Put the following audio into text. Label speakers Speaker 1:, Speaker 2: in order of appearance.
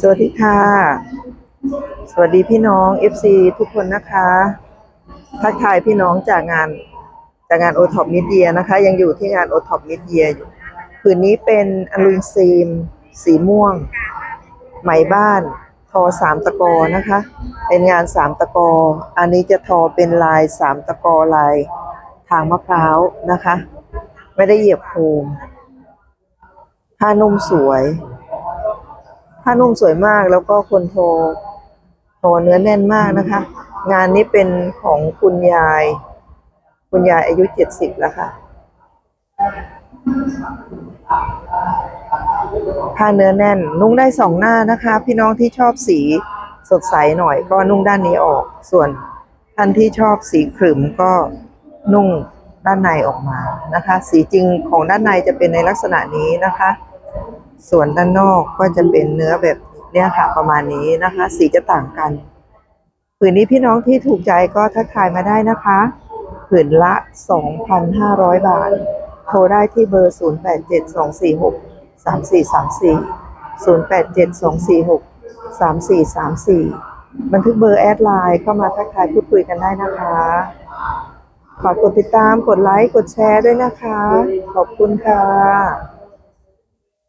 Speaker 1: สวัสดีค่ะ สวัสดีพี่น้อง FC ทุกคนนะคะ ทักทายพี่น้องจากงานจากงานโอท็อปมิเดียนะคะ ยังอยู่ที่งานโอท็อปมิเดียอยู่ผืนนี้เป็นอลูมิเซียมสีม่วง ไหมบ้านทอสามตะกอนะคะ เป็นงานสามตะกอ อันนี้จะทอเป็นลายสามตะกอลายทางมะพร้าวนะคะ ไม่ได้เหยียบโคม ผ้านุ่มสวย ผ้านุ่มสวยมากแล้วก็คนโทโทเนื้อแน่นมากนะคะ งานนี้เป็นของคุณยาย คุณยายอายุเจ็ดสิบแล้วค่ะ ผ้าเนื้อแน่น นุ่งได้สองหน้านะคะ พี่น้องที่ชอบสีสดใสหน่อยก็นุ่งด้านนี้ออก ส่วนท่านที่ชอบสีขรึมก็นุ่งด้านในออกมานะคะ สีจริงของด้านในจะเป็นในลักษณะนี้นะคะ ส่วนด้านนอกก็จะเป็นเนื้อแบบเนี้ยค่ะประมาณนี้นะคะ สีจะต่างกัน ผืนนี้พี่น้องที่ถูกใจก็ทักทายมาได้นะคะ ผืนละ 2,500 บาท โทรได้ที่เบอร์ 0872463434บันทึกเบอร์แอดไลน์เข้ามาทักทายพูดคุยกันได้นะคะฝากกดติดตามกดไลค์ กดแชร์ด้วยนะคะ ขอบคุณค่ะ